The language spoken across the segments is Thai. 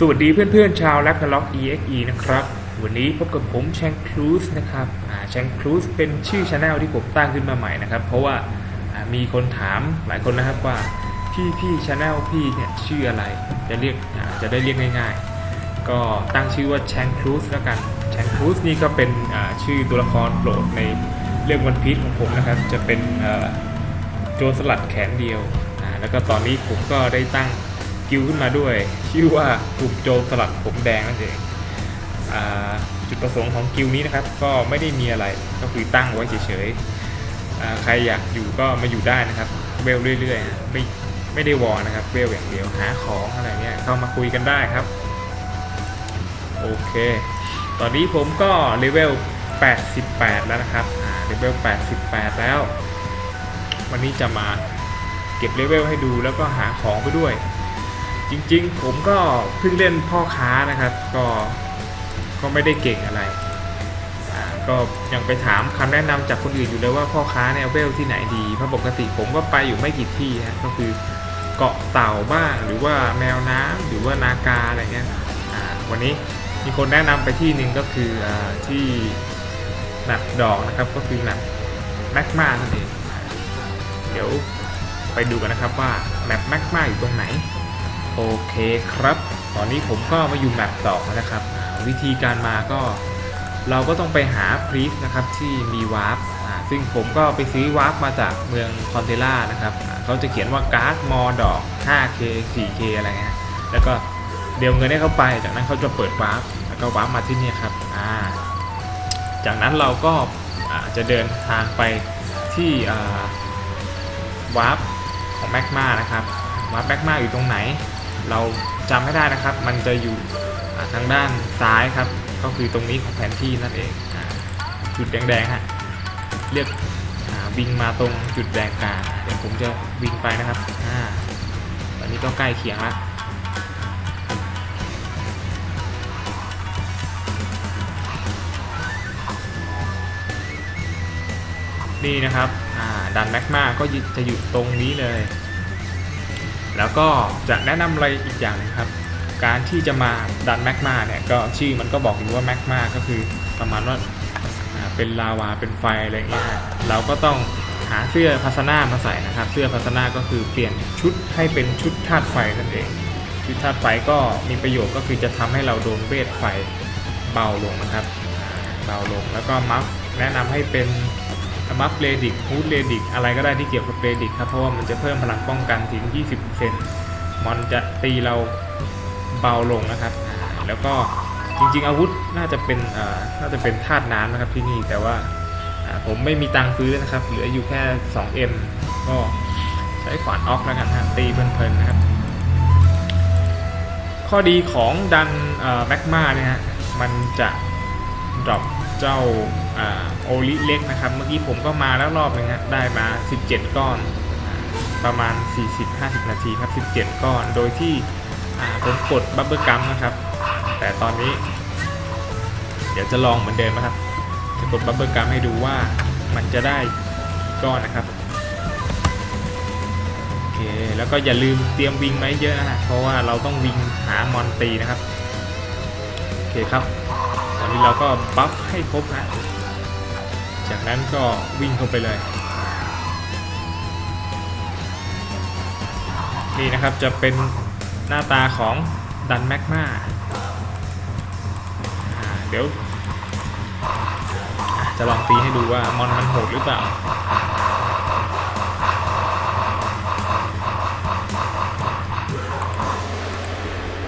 สวัสดีเพื่อนๆชาวแลกล็อก EXE นะครับ วันนี้พบกับผมแชงครูสนะครับแชงครูสเป็นชื่อช anel ที่ผมตั้งขึ้นมาใหม่นะครับ เพราะว่ามีคนถามหลายคนนะครับว่าพี่พี่ช anel พี่เนี่ยชื่ออะไรจะเรียกจะได้เรียกง่าย ๆ ก็ตั้งชื่อว่าแชงครูสแล้วกันแชงครูสนี่ก็เป็นชื่อตัวละครโปรดในเรื่องวันพีชของผมนะครับจะเป็นโจรสลัดแขนเดียว แล้วก็ตอนนี้ผมก็ได้ตั้ง กิลขึ้นมาด้วย ชื่อว่ากลุ่มโจรสลัดผมแดงนั่นเองจุดประสงค์ของกิลนี้นะครับ ก็ไม่ได้มีอะไรก็คือตั้งไว้เฉยๆใครอยากอยู่ก็มาอยู่ได้นะครับเวลเรื่อยๆไม่ไม่ได้วอนะครับเวลอย่างเดียวหาของอะไรเงี้ยเข้ามาคุยกันได้ครับโอเค ตอนนี้ผมก็เลเวล 88 แล้วนะครับ อ่า เลเวล 88 แล้ว วันนี้จะมาเก็บเลเวลให้ดูแล้วก็หาของไปด้วย จริงๆ ผมก็เพิ่งเล่นพ่อค้านะครับ ก็ก็ไม่ได้เก่งอะไร ก็ยังไปถามคำแนะนำจากคนอื่นอยู่เลยว่าพ่อค้าเนี่ยเวลที่ไหนดีเพราะปกติผมก็ไปอยู่ไม่กี่ที่ฮะก็คือเกาะเต่าบ้างหรือว่าแมวน้ำหรือว่านากาอะไรเงี้ยวันนี้มีคนแนะนำไปที่หนึ่งก็คืออที่แมปดอกนะครับก็คือแมปแมกมานั่นเองเดี๋ยวไปดูกันนะครับว่าแมปแมกมาอยู่ตรงไหน โอเคครับ ตอนนี้ผมก็มาอยู่แมปต่อแล้วนะครับ วิธีการมาก็เราก็ต้องไปหาพรีสนะครับที่มีวาร์ปซึ่งผมก็ไปซื้อวาร์ปมาจากเมืองคอนเทล่านะครับเขาจะเขียนว่าการ์ดมอดอก 5K 4K อะไรเงี้ยแล้วก็เดี๋ยวเงินให้เขาไป จากนั้นเขาจะเปิดวาร์ปแล้วก็วาร์ปมาที่นี่ครับอ่าจากนั้นเราก็จะเดินทางไปที่วาร์ปของแมกมานะครับวาร์ปแมกมาอยู่ตรงไหน เราจำไม่ได้นะครับ มันจะอยู่ทางด้านซ้ายครับ ก็คือตรงนี้ของแผนที่นั่นเองอจุดแดงๆฮะเรียกวิ่งมาตรงจุดแดงกลางเดี๋ยวผมจะวิ่งไปนะครับอ่าตอนนี้ก็ใกล้เคียงแล้วนี่นะครับอ่าดันแมกมาก็จะอยู่ตรงนี้เลย แล้วก็จะแนะนำอะไรอีกอย่างนึงครับ การที่จะมาดันแมกมาเนี่ยก็ชื่อมันก็บอกอยู่ว่าแมกมาก็คือประมาณว่าเป็นลาวาเป็นไฟอะไรเงี้ยเราก็ต้องหาเสื้อพัสนามาใส่นะครับ เสื้อพัสนาก็คือเปลี่ยนชุดให้เป็นชุดธาตุไฟนั่นเอง ชุดธาตุไฟก็มีประโยชน์ก็คือจะทำให้เราโดนเวทไฟเบาลงนะครับ เบาลงแล้วก็มัฟแนะนำให้เป็น มัฟเรดิกฮูดเรดิกอะไรก็ได้ที่เกี่ยวกับเรดิกครับ เพราะว่ามันจะเพิ่มพลังป้องกันถึง 20%มอนจะตีเราเบาลงนะครับ แล้วก็จริงๆอาวุธน่าจะเป็นน่าจะเป็นธาตุน้ำนะครับที่นี่แต่ว่าอ่าผมไม่มีตังค์ซื้อนะครับ เหลืออยู่แค่ 2M ก็ใช้ขวานออกแล้วกันฮะตีเพลินๆนะครับ ข้อดีของดันแมกมาเนี่ยฮะมันจะดรอป เจ้าโอลิเล็กนะครับ เมื่อกี้ผมก็มาแล้วรอบนึงฮะได้มา 17 ก้อนอประมาณ 40-50 นาทีครับ 17 ก้อน โดยที่ผมกดบับเบิลกัมนะครับ แต่ตอนนี้ เดี๋ยวจะลองเหมือนเดิมนะครับ จะกดบับเบิลกัมให้ดูว่ามันจะได้ก้อนนะครับโอเคแล้วก็อย่าลืมเตรียมวิงไว้เยอะนะเพราะว่าเราต้องวิงหามอนตีนะครับ โอเคครับ อนนี้เราก็บัฟให้ครบฮะจากนั้นก็วิ่งเข้าไปเลย นี่นะครับจะเป็นหน้าตาของดันแมกมาเดี๋ยว จะลองตีให้ดูว่ามอนมันโหดหรือเปล่า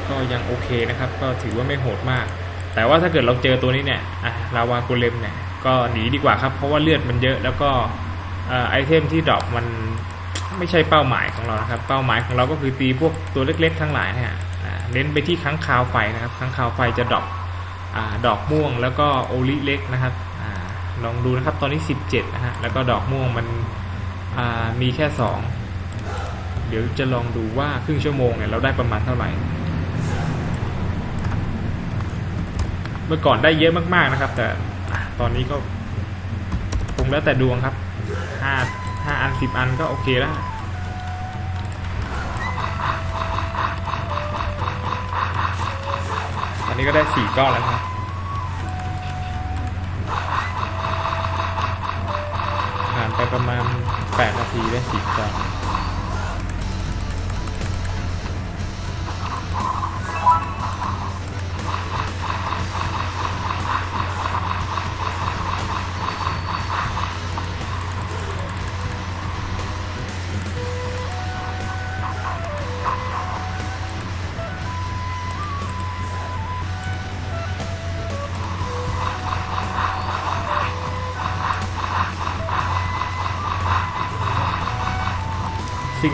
ก็ยังโอเคนะครับ ก็ถือว่าไม่โหดมาก แต่ว่าถ้าเกิดเราเจอตัวนี้เนี่ยลาวาโกเลมเนี่ยก็หนีดีกว่าครับ เพราะว่าเลือดมันเยอะแล้วก็ไอเทมที่ดรอปมันไม่ใช่เป้าหมายของเรานะครับ เป้าหมายของเราก็คือตีพวกตัวเล็กๆ ทั้งหลายเนี่ยเน้นไปที่ค้างคาวไฟนะครับค้างคาวไฟจะดรอปดอกม่วงแล้วก็โอลิเล็กนะครับอลองดูนะครับตอนนี้ 17นะฮะแล้วก็ดอกม่วงมันมีแค่ 2 เดี๋ยวจะลองดูว่าครึ่งชั่วโมงเนี่ยเราได้ประมาณเท่าไหร่ เมื่อก่อนได้เยอะมากๆนะครับ แต่ตอนนี้ก็คงแล้วแต่ดวงครับห้าห้าอันสิบอันก็โอเคแล้วโนี้ก็ได้สี่ก้อนแล้วครับผ่านไปประมาณ8นาทีได้สี่ก้อน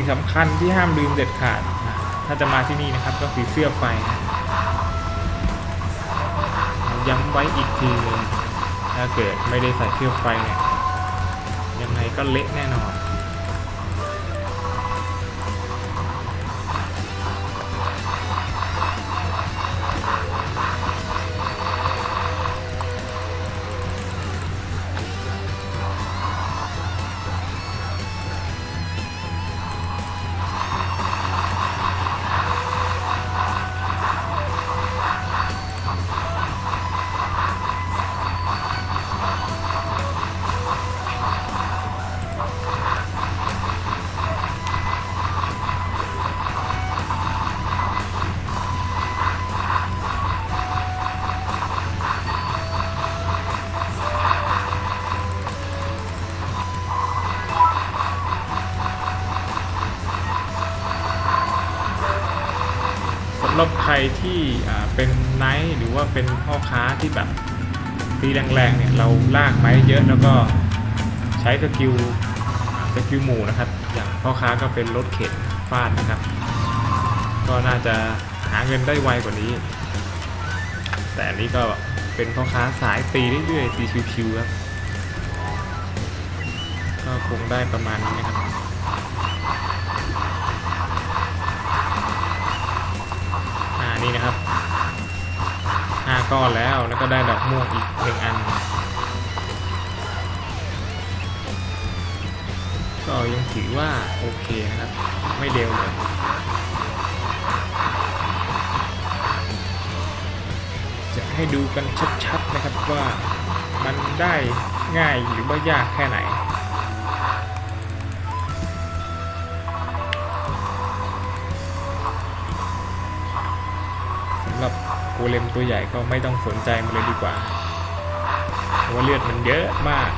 งสำคัญที่ห้ามลืมเด็ดขาด ถ้าจะมาที่นี่นะครับก็คือเสื้อไฟนะย้ำไว้อีกทีนึงถ้าเกิดไม่ได้ใส่เสื้อไฟเนี่ยยังไงก็เละแน่นอน รับใครที่เป็นไนท์หรือว่าเป็นพ่อค้าที่แบบตีแรงๆเนี่ยเราลากไม้เยอะแล้วก็ใช้สกิลสกิลหมู่นะครับ อย่างพ่อค้าก็เป็นรถเข็นฟาดนะครับ ก็น่าจะหาเงินได้ไวกว่านี้ แต่อันนี้ก็เป็นพ่อค้าสายตีเรื่อยๆตีชิวๆครับก็คงได้ประมาณนี้นะครับ นะครับห้าก้อนแล้วแล้วก็ได้ดอกม่วงอีกหนึ่งอัน ก็ยังถือว่าโอเคนะครับ ไม่เร็วเลยจะให้ดูกันชัดๆนะครับว่ามันได้ง่ายหรือว่ายากแค่ไหน เลมตัวใหญ่ก็ไม่ต้องสนใจมันเลยดีกว่าเพราะว่าเลือดมันเยอะมาก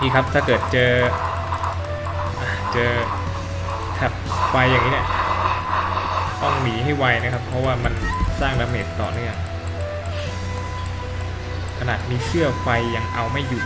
นี่ครับถ้าเกิดเจอเจอแท็บไฟอย่างนี้เนี่ยต้องหนีให้ไวนะครับ เพราะว่ามันสร้างดาเมจต่อเนื่องขนาดมีเสื้อไฟยังเอาไม่อยู่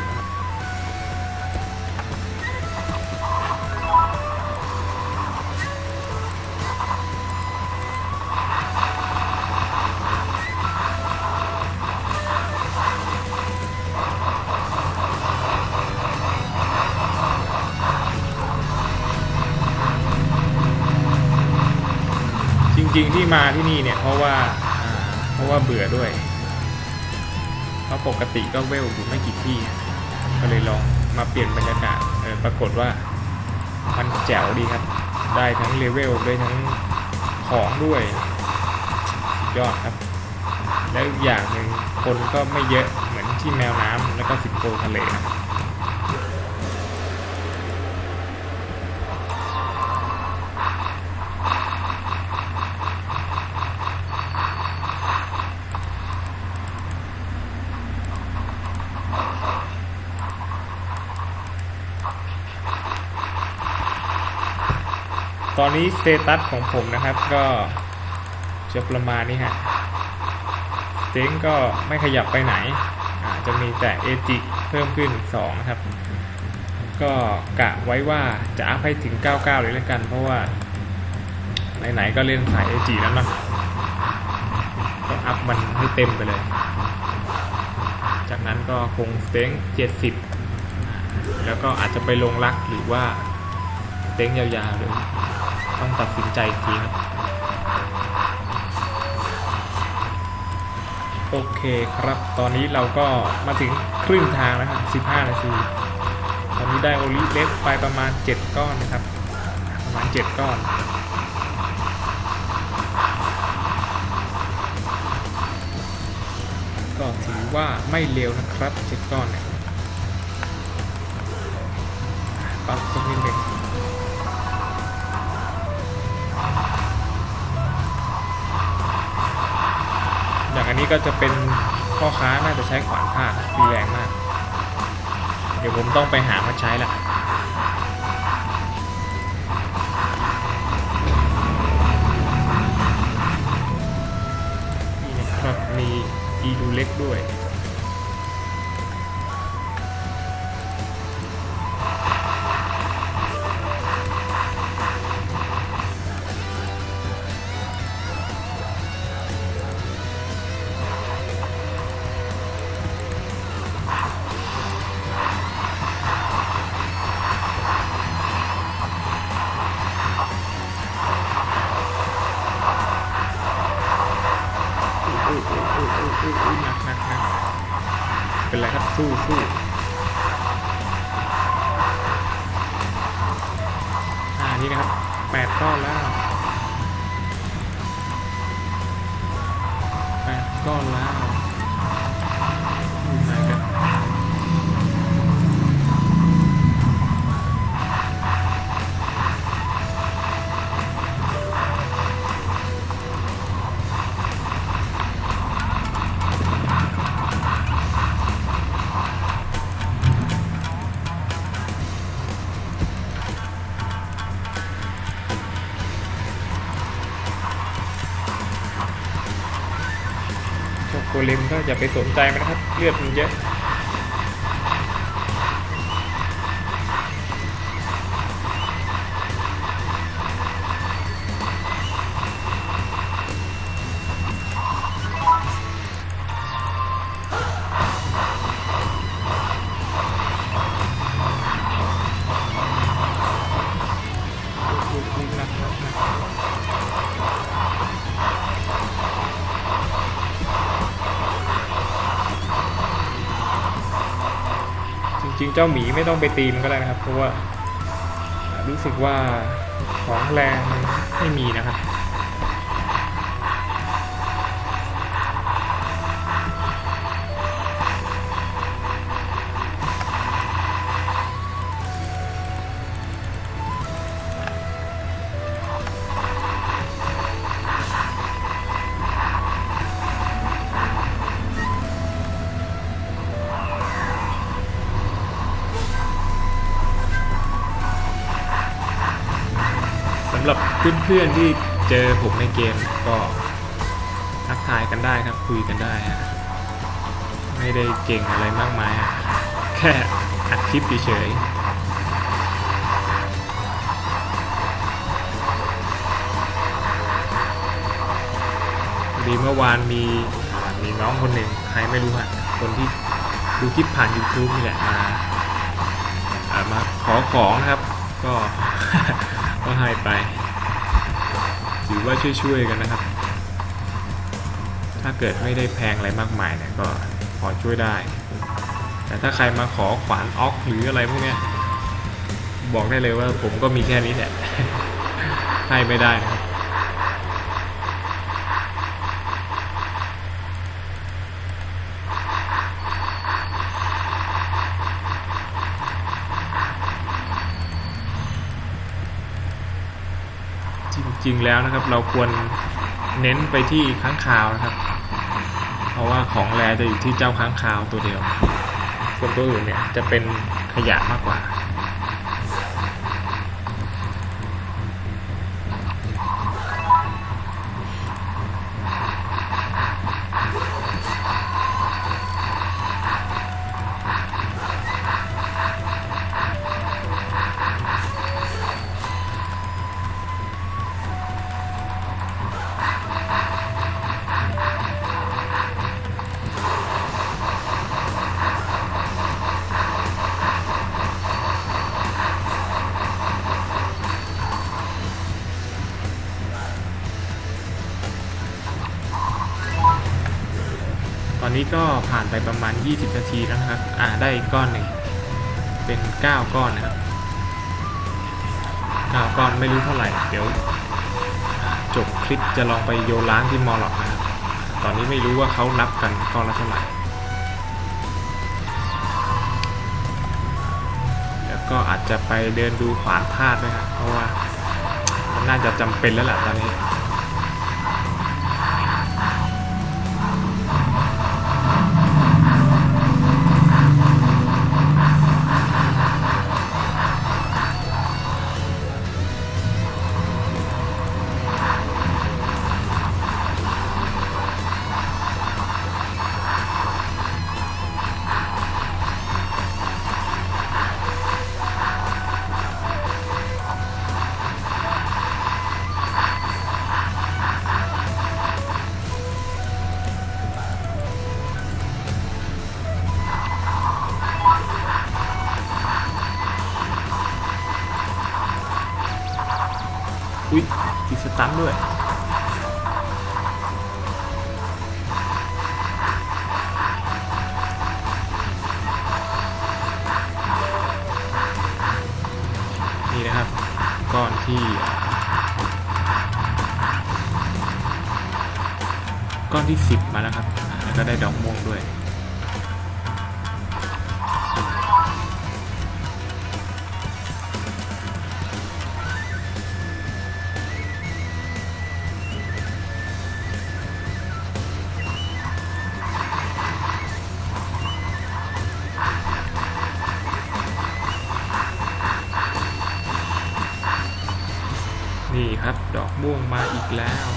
ที่มาที่นี่เนี่ยเพราะว่าเพราะว่าเบื่อด้วยเพราะปกติก็เวลอยู่ไม่กี่ที่ก็เลยลองมาเปลี่ยนบรรยากาศปรากฏว่ามันแจ๋วดีครับ ได้ทั้งเลเวลได้ทั้งของด้วยยอดครับ แล้วอีกอย่างหนึ่งคนก็ไม่เยอะเหมือนที่แมวน้ำแล้วก็สิงโตทะเลนะ ตอนนี้สเตตัสของผมนะครับก็จะประมาณนี้ฮะเต็งก็ไม่ขยับไปไหนจะมีแต่เอจิเพิ่มขึ้น2นะครับ ก็กะไว้ว่าจะอัพให้ถึง 99 เลยแล้วกัน เพราะว่าไหนๆก็เล่นสายเอจิแล้วเนาะก็อัพมันให้เต็มไปเลย จากนั้นก็คงสเต็ง70 แล้วก็อาจจะไปลงรักหรือว่าเต็งยาวๆเลย ตัดสินใจทีนะโอเคครับ ตอนนี้เราก็มาถึงครึ่งทางแล้วครับ 15 นาที ตอนนี้ได้โอลิเล็กไปประมาณ 7 ก้อนนะครับ ประมาณ 7 ก้อนก็ถือว่าไม่เลวนะครับ 7 ก้อนเนี่ยปั๊บสักนิดเนึ่ นนี้ก็จะเป็นพ่อค้าน่าจะใช้ขวานผ้ามีแรงมาก เดี๋ยวผมต้องไปหามาใช้ละนี่นะครับมีอีดูเล็กด้วย เจ้าโกเลมก็อย่าไปสนใจมันนะครับ เลือดมันเยอะ จริงเจ้าหมีไม่ต้องไปตีมันก็ได้นะครับ เพราะว่ารู้สึกว่าของแรงไม่มีนะครับ เพื่อนๆที่เจอผมในเกมก็ทักทายกันได้ครับคุยกันได้ฮะไม่ได้เก่งอะไรมากมายอะแค่อัดคลิปเฉยดีเมื่อวานมีมีน้องคนหนึ่งใครไม่รู้ฮะคนที่ดูคลิปผ่าน YouTube นี่แหละมาอ่ามาขอของนะครับ ก็ก็ให้ไป ถือว่าช่วยๆกันนะครับ ถ้าเกิดไม่ได้แพงอะไรมากมายเนี่ยก็พอช่วยได้ แต่ถ้าใครมาขอขวานออกหรืออะไรพวกเนี้ยบอกได้เลยว่าผมก็มีแค่นี้แหละให้ไม่ได้นะ จริง ๆ แล้วนะครับ เราควรเน้นไปที่ค้างคาวนะครับ เพราะว่าของแรจะอยู่ที่เจ้าค้างคาวตัวเดียว ส่วนตัวอื่นเนี่ยจะเป็นขยะมากกว่า อนนี้ก็ผ่านไปประมาณ 20 นาทีแล้วนะครับ อ่าได้อีกก้อนหนึ่งเป็น 9 ก้อนนะครับ 9 ก้อนไม่รู้เท่าไหร่ เดี๋ยวจบคลิปจะลองไปโยล้างที่มอลล็อกนะครับตตอนนี้ไม่รู้ว่าเขานับกันก้อนละเท่าไหร่ แล้วก็อาจจะไปเดินดูขวานธาตุด้วยครับ เพราะว่ามันน่าจะจำเป็นแล้วแหละตอนนี้ ซ้ำด้วย อีกแล้ว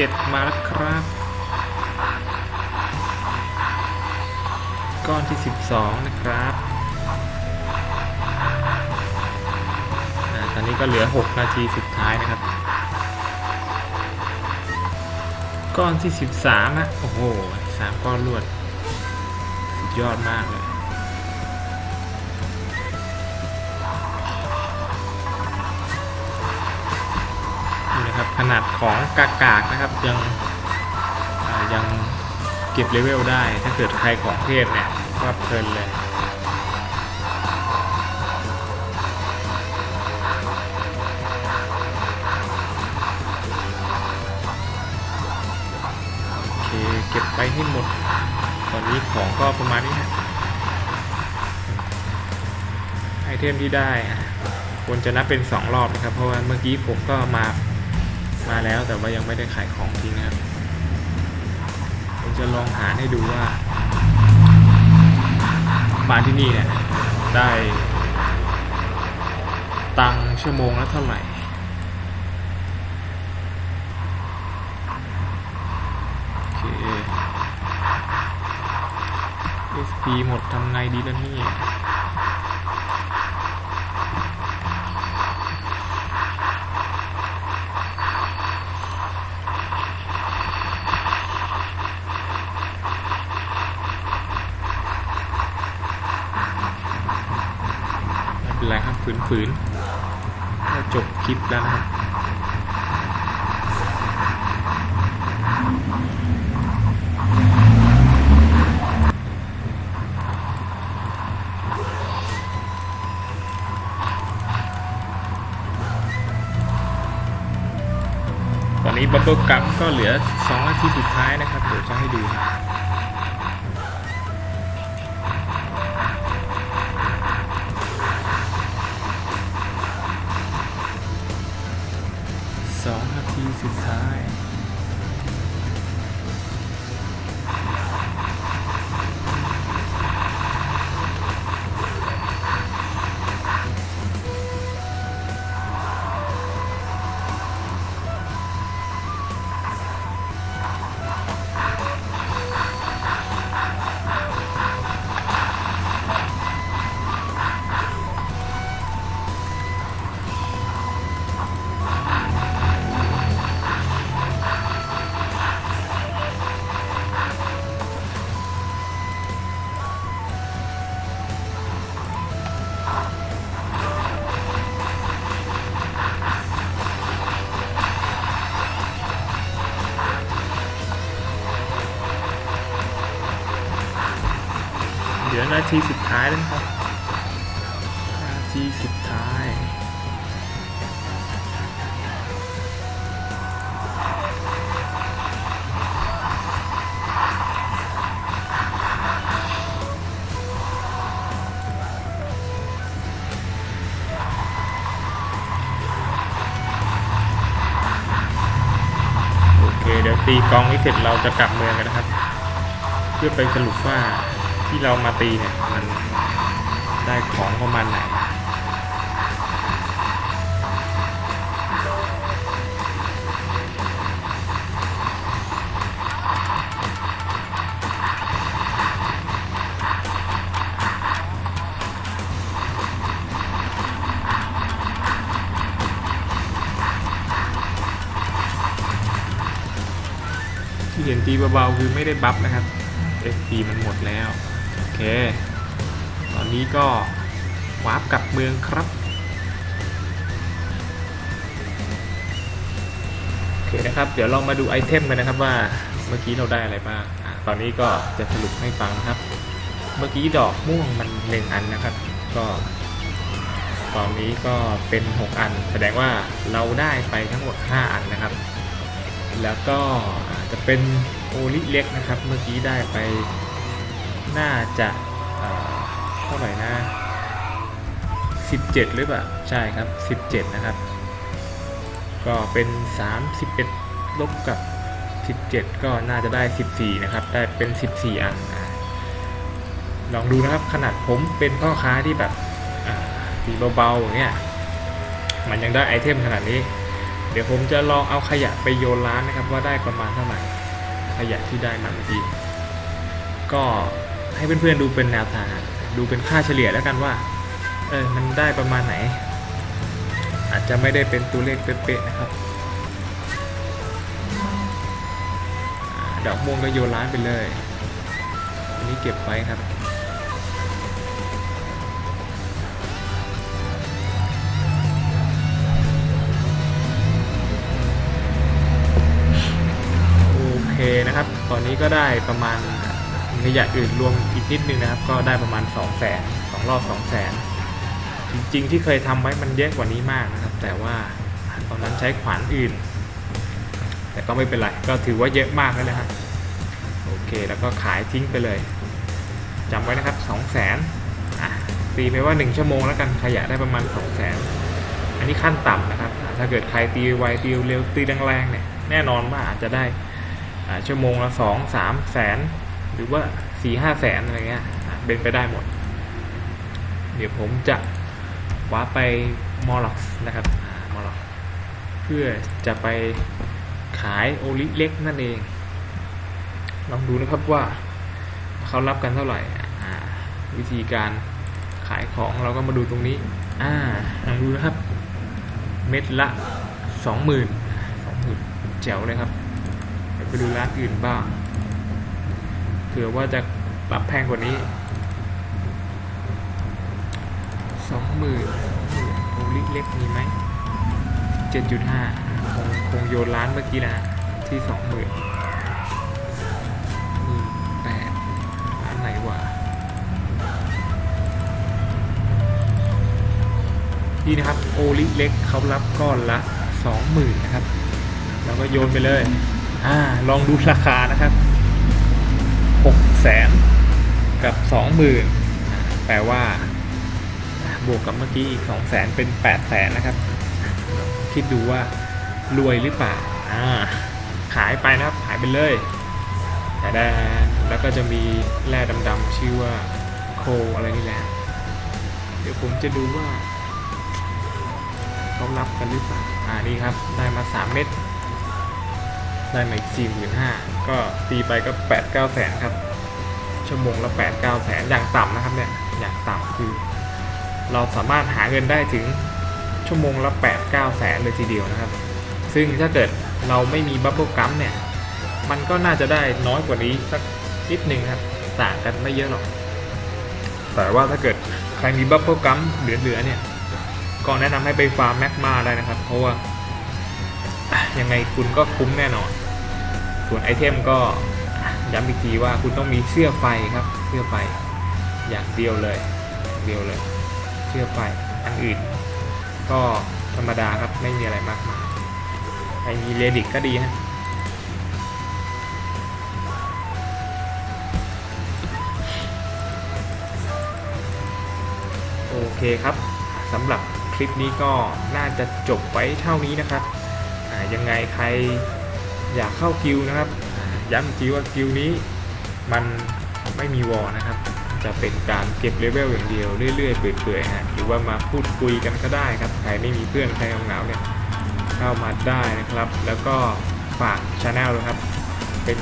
11มาแล้วครับ ก้อนที่ 12 นะครับอาตอนนี้ก็เหลือ 6 นาทีสุดท้ายนะครับ ก้อนที่ 13อะโอ้โหสามก้อนรวด สุดยอดมากเลย ขนาดของกากากนะครับยังยังเก็บเลเวลได้ ถ้าเกิดใครของเทพเนี่ยก็เพลินเลยโอเคเก็บไปให้หมด ตอนนี้ของก็ประมาณนี้ฮะไอเทมที่ได้ควรจะนับเป็น 2 รอบนะครับ เพราะว่าเมื่อกี้ผมก็มา มาแล้วแต่ว่ายังไม่ได้ขายของจริงนะครับผมจะลองหาให้ดูว่ามาที่นี่เนี่ยได้ ตังชั่วโมงละเท่าไหร่โอเค SP หมดทำไงดีล่ะเนี่ยไม่เป็นไรครับ ฝืนก็จบคลิปแล้วนะครับตอนนี้บับเบิลกัมก็เหลือ2นาทีสุดท้ายนะครับ เดี๋ยวจะให้ดู สุดท้ายายแล้วนะครับนาทีสุดท้าย โอเค เดี๋ยวตีกองนี้เสร็จเราจะกลับเมืองกันนะครับ เพื่อไปสรุปว่าที่เรามาตีเนี่ยมัน ของประมาณไหนที่เห็นตีเบาๆคือไม่ได้บัฟนะครับ FP มันหมดแล้ว โอเค ตอนนี้ก็ วาร์ปกลับเมืองครับโอเคนะครับ เดี๋ยวเรามาดูไอเทมกันนะครับว่าเมื่อกี้เราได้อะไรบ้างอะตอนนี้ก็จะสรุปให้ฟังนะครับ เมื่อกี้ดอกม่วงมันหนึ่งอันนะครับ ก็ ตอนนี้ก็เป็น 6 อัน แสดงว่าเราได้ไปทั้งหมด 5 อันนะครับ แล้วก็จะเป็นโอลิเล็กนะครับ เมื่อกี้ได้ไปน่าจะเท่าไหร่นะ 17 หรือเปล่า ใช่ครับ 17 นะครับ ก็เป็น 31 ลบกับ 17 ก็น่าจะได้ 14 นะครับ ได้เป็น 14 อันอะลองดูนะครับขนาดผมเป็นพ่อค้าที่แบบตีเบาๆอย่างเงี้ยมันยังได้ไอเทมขนาดนี้ เดี๋ยวผมจะลองเอาขยะไปโยนร้านนะครับ ว่าได้ประมาณเท่าไหร่ขยะที่ได้มาเมื่อกี้ก็ให้เพื่อนๆดูเป็นแนวทางดูเป็นค่าเฉลี่ยแล้วกันว่า เออมันได้ประมาณไหน อาจจะไม่ได้เป็นตัวเลขเป๊ะๆนะครับอดอกม่วงก็โยนร้านไปเลย อันนี้เก็บไว้ครับ โอเคนะครับ ตอนนี้ก็ได้ประมาณขยะอื่นรวมอีกนิดนึงนะครับ ก็ได้ประมาณ 2 0 0แสนสองรอบ2 0 0แสน จริงๆที่เคยทำไว้มันเยอะกว่านี้มากนะครับ แต่ว่าตอนนั้นใช้ขวานอื่น แต่ก็ไม่เป็นไร ก็ถือว่าเยอะมากแล้วนะครับโอเคแล้วก็ขายทิ้งไปเลยจำไว้นะครับ2 0 0แสนตีไปว่า 1 ชั่วโมงแล้วกันขยะได้ประมาณ 2 0 0แสนอันนี้ขั้นต่ำนะครับ ถ้าเกิดใครตีไวตีเร็วตีแรงๆเนี่ยแน่นอนว่าอาจจะได้ชั่วโมงละสองสามแสนหรือว่าสี่ห้าแสนอะไรเงี้ยเป็นไปได้หมด เดี๋ยวผมจะ ว้าไปมอลล็อกนะครับมอลล็อกเพื่อจะไปขายโอลิเล็กนั่นเอง ลองดูนะครับว่าเขารับกันเท่าไหร่วิธีการขายของเราก็มาดูตรงนี้อ่าลองดูนะครับ เม็ดละสองหมื่นสองหมื่นแจ๋วเลยครับไปดูร้านอื่นบ้างเผื่อว่าจะปรับแพงกว่านี้ สองหมื่นโอลิเล็กมีไหมเจ็ดจุดห้าคงคงโยนร้านเมื่อกี้นะที่สองหมื่นหมื่นแปดร้านไหนวะนี่นะครับโอลิเล็กเขารับก้อนละสองหมื่นนะครับ แล้วก็โยนไปเลยอ่าลองดูราคานะครับหกแสนกับสองหมื่นแปลว่า วกกับเมื่อกี้อีกสองแสนเป็นแปดแสนนะครับ คิดดูว่ารวยหรือเปล่าอ่าขายไปนะครับ ขายไปเลยแต่ได้แล้วก็จะมีแร่ดำๆชื่อว่าโคอะไรนี่แหละ เดี๋ยวผมจะดูว่าเขารับกันหรือเปล่า อ่านี่ครับ ได้มาสามเม็ด ได้มาอีกสี่หมื่นห้าก็ตีไปก็แปดเก้าแสนครับ ชั่วโมงละแปดเก้าแสนอย่างต่ำนะครับเนี่ย อย่างต่ำคือ เราสามารถหาเงินได้ถึงชั่วโมงละแปดเก้าแสนเลยทีเดียวนะครับ ซึ่งถ้าเกิดเราไม่มีบับเบิลกัมเนี่ย มันก็น่าจะได้น้อยกว่านี้สักนิดนึงครับ ต่างกันไม่เยอะหรอก แต่ว่าถ้าเกิดใครมีบับเบิลกัมเหลือๆเนี่ย ก็แนะนำให้ไปฟาร์มแมกมาได้นะครับ เพราะว่ายังไงคุณก็คุ้มแน่นอน ส่วนไอเทมก็ย้ำอีกทีว่าคุณต้องมีเสื้อไฟครับ เสื้อไฟอย่างเดียวเลย เดียวเลย เชื่อไปอันอื่น ก็ธรรมดาครับไม่มีอะไรมากมายใครมีเรดิตก็ดีฮะโอเคครับสำหรับคลิปนี้ก็น่าจะจบไว้เท่านี้นะครับยังไงใครอยากเข้ากิลด์นะครับ ย้ำอีกทีว่ากิลด์นี้มันไม่มีวอลนะครับ จะเป็นการเก็บเลเวลอย่างเดียวเรื่อยๆเปื่อยๆฮะหรือว่ามาพูดคุยกันก็ได้ครับใครไม่มีเพื่อนใครเหงาเนี่ยเข้ามาได้นะครับ แล้วก็ฝากช anel ด้วยครับ เป็น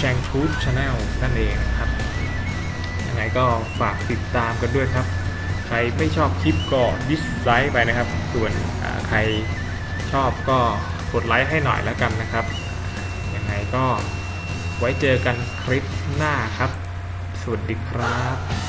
s h a n k o o d Channel นั่นเองนะครับยังไงก็ฝากติดตามกันด้วยครับ ใครไม่ชอบคลิปก็ดิสไลค์ไปนะครับ ส่วนใครชอบก็กดไลค์ให้หน่อยแล้วกันนะครับยังไงก็ไว้เจอกันคลิปหน้าครับ วัสดีครับ